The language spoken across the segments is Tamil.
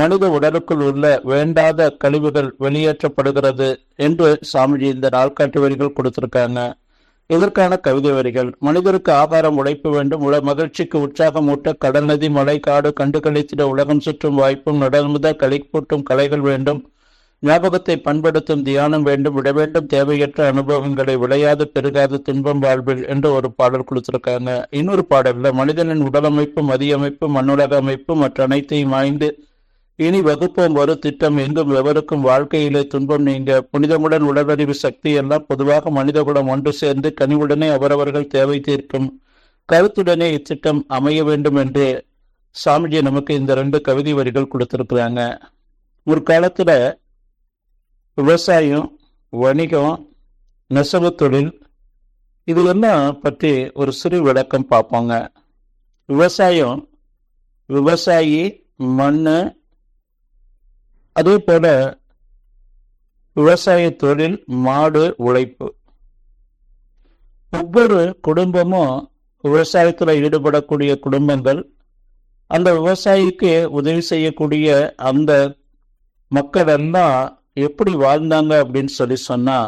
மனித உடலுக்குள் உள்ள வேண்டாத கழிவுகள் வெளியேற்றப்படுகிறது என்று சாமிஜி இந்த நாள்காட்டு வரிகள் கொடுத்திருக்காங்க. இதற்கான கவிதை வரிகள். மனிதருக்கு ஆகாரம் உழைப்பு வேண்டும். உல மகிழ்ச்சிக்கு உற்சாகம் ஊட்ட கடல் நதி மலை காடு கண்டு கழித்திட உலகம் சுற்றும் வாய்ப்பும் நடல் முதல் கலைகள் வேண்டும். ஞாபகத்தை பண்படுத்தும் தியானம் வேண்டும். விட வேண்டும். தேவையற்ற அனுபவங்களை விளையாது பெருகாத துன்பம் வாழ்வில் என்று ஒரு பாடல் கொடுத்திருக்காங்க. இன்னொரு பாடல்ல மனிதனின் உடலமைப்பு மதியமைப்பு மண்ணுலக அமைப்பு மற்ற அனைத்தையும் ஆய்ந்து இனி வகுப்போம் ஒரு திட்டம். எங்கும் எவருக்கும் வாழ்க்கையிலே துன்பம் நீங்க. புனிதமுடன் உடலறிவு சக்தி எல்லாம் பொதுவாக மனிதகுலம் ஒன்று சேர்ந்து கனிவுடனே அவரவர்கள் தேவை தீர்க்கும். கருத்துடனே இத்திட்டம் அமைய வேண்டும் என்று சாமிஜி நமக்கு இந்த ரெண்டு கவிதை வரிகள் கொடுத்திருக்கிறாங்க. ஒரு காலத்துல விவசாயம் வணிகம் நெசவு தொழில் இதுவெல்லாம் பற்றி ஒரு சிறு விளக்கம் பார்ப்போங்க. விவசாயம் விவசாயி மண் அதே போல விவசாய தொழில் மாடு உழைப்பு. ஒவ்வொரு குடும்பமும் விவசாயத்தில் ஈடுபடக்கூடிய குடும்பங்கள் அந்த விவசாயிக்கு உதவி செய்யக்கூடிய அந்த மக்கள் எல்லாம் எப்படி வாழ்ந்தாங்க அப்படின்னு சொல்லி சொன்னா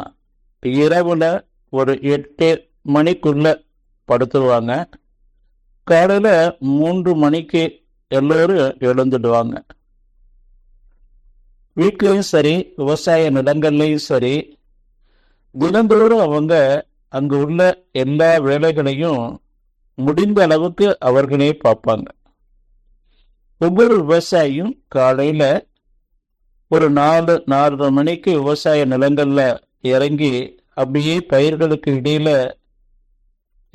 இரவுல ஒரு எட்டு மணிக்குள்ள படுத்துருவாங்க. காலையில மூன்று மணிக்கு எல்லோரும் எழுந்துடுவாங்க. வீட்லேயும் சரி விவசாய நிலங்கள்லையும் சரி தினந்தோறும் அவங்க அங்கு உள்ள எல்லா வேலைகளையும் முடிந்த அளவுக்கு அவர்களே பார்ப்பாங்க. ஒவ்வொரு விவசாயியும் காலையில ஒரு நாலு நாலரை மணிக்கு விவசாய நிலங்கள்ல இறங்கி அப்படியே பயிர்களுக்கு இடையில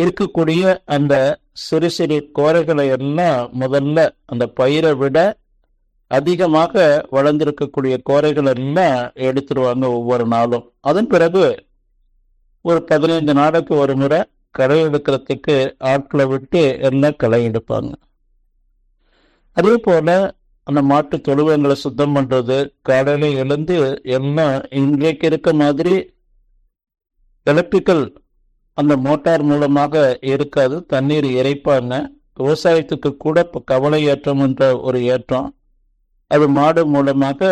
இருக்கக்கூடிய அந்த சிறு சிறு கோரைகளை எல்லாம் முதல்ல அந்த பயிரை விட அதிகமாக வளர்ந்திருக்கக்கூடிய கோரைகள் எல்லாம் எடுத்துருவாங்க ஒவ்வொரு நாளும். அதன் பிறகு ஒரு பதினைந்து நாளுக்கு ஒரு முறை களை எடுக்கிறதுக்கு ஆட்களை விட்டு எல்லாம் களை எடுப்பாங்க. அதே போல அந்த மாட்டு தொழுவங்களை சுத்தம் பண்றது காலையில எழுந்து எல்லாம் இன்றைக்கு இருக்க மாதிரி எலக்ட்ரிக்கல் அந்த மோட்டார் மூலமாக இருக்காது. தண்ணீர் இறைப்பாங்க விவசாயத்துக்கு கூட இப்போ கவலை ஏற்றம் என்ற ஒரு ஏற்றம். அது மாடு மூலமாக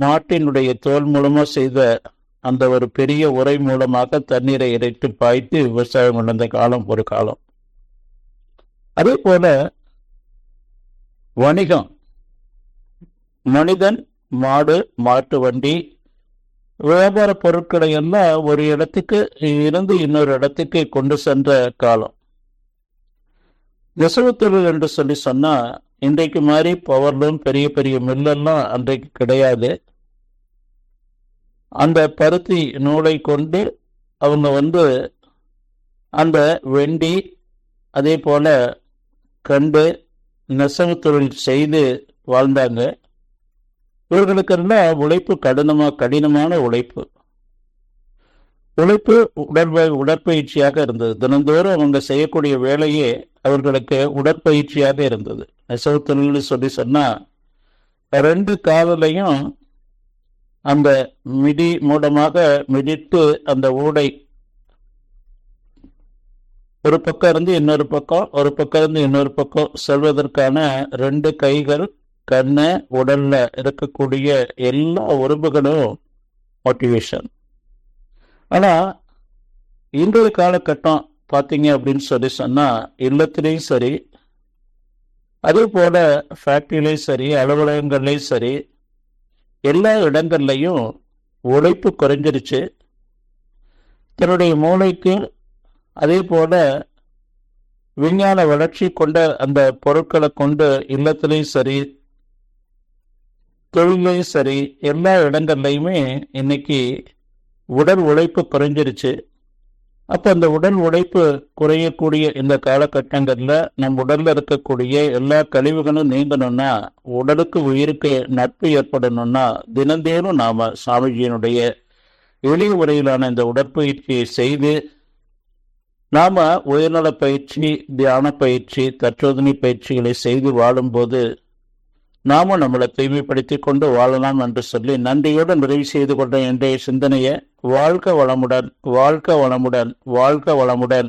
மாட்டினுடைய தோல் மூலமாக செய்த அந்த ஒரு பெரிய உரை மூலமாக தண்ணீரை இறைத்து பாய்த்து விவசாயம் நடந்த காலம் ஒரு காலம். அதே போல வணிகம். மனிதன் மாடு மாட்டு வண்டி வியாபார பொருட்களை எல்லாம் ஒரு இடத்துக்கு இருந்து இன்னொரு இடத்துக்கு கொண்டு சென்ற காலம். நெசவுத்தொழில் என்று சொல்லி சொன்னா இன்றைக்கு மாதிரி பவர்லூம் பெரிய பெரிய மில்லெல்லாம் அன்றைக்கு கிடையாது. அந்த பருத்தி நூலை கொண்டு அவங்க வந்து அந்த வெண்டி அதே போல கண்டு நெசவு தொழில் செய்து வாழ்ந்தாங்க. இவர்களுக்கு இவர்களுக்கெல்லாம் உழைப்பு கடினமா கடினமான உழைப்பு. உழைப்பு உடற்ப உடற்பயிற்சியாக இருந்தது. தினந்தோறும் அவங்க செய்யக்கூடிய வேலையே அவர்களுக்கு உடற்பயிற்சியாக இருந்தது. நெசவு தொழில்னு சொல்லி சொன்னா ரெண்டு காதலையும் அந்த மிடி மூலமாக மிடித்து அந்த ஊடை ஒரு பக்கம் இருந்து இன்னொரு பக்கம் ஒரு பக்கம் இருந்து இன்னொரு பக்கம் செல்வதற்கான ரெண்டு கைகள் கண்ணு உடல்ல இருக்கக்கூடிய எல்லா உறுப்புகளும் மோட்டிவேஷன் ஆனால் இன்றைய காலகட்டம் பார்த்தீங்க அப்படின்னு சொல்லி சொன்னால் இல்லத்திலையும் சரி அதே போல் ஃபேக்ட்ரிலையும் சரி அலுவலகங்கள்லையும் சரி எல்லா இடங்கள்லையும் உழைப்பு குறைஞ்சிருச்சு. தன்னுடைய மூளைக்கு அதே போல் விஞ்ஞான வளர்ச்சி கொண்ட அந்த பொருட்களை கொண்டு இல்லத்திலையும் சரி தொழிலையும் சரி எல்லா இடங்கள்லையுமே இன்னைக்கு உடல் உழைப்பு குறைஞ்சிருச்சு. அப்போ அந்த உடல் உழைப்பு குறையக்கூடிய இந்த காலகட்டங்களில் நம் உடலில் இருக்கக்கூடிய எல்லா கழிவுகளும் நீங்கணும்னா உடலுக்கு உயிருக்கு நட்பு ஏற்படணும்னா தினந்தேனும் நாம் சாமிஜியினுடைய எளிய உரையிலான இந்த உடற்பயிற்சியை செய்து நாம் உயர்நல பயிற்சி தியான பயிற்சி தற்சோதனை பயிற்சிகளை செய்து வாழும்போது நாமும் நம்மளை தூய்மைப்படுத்திக் கொண்டு வாழலாம் என்று சொல்லி நன்றியோடு நிறைவு செய்து கொண்ட இன்றைய சிந்தனையை வாழ்க வளமுடன் வாழ்க வளமுடன் வாழ்க வளமுடன்.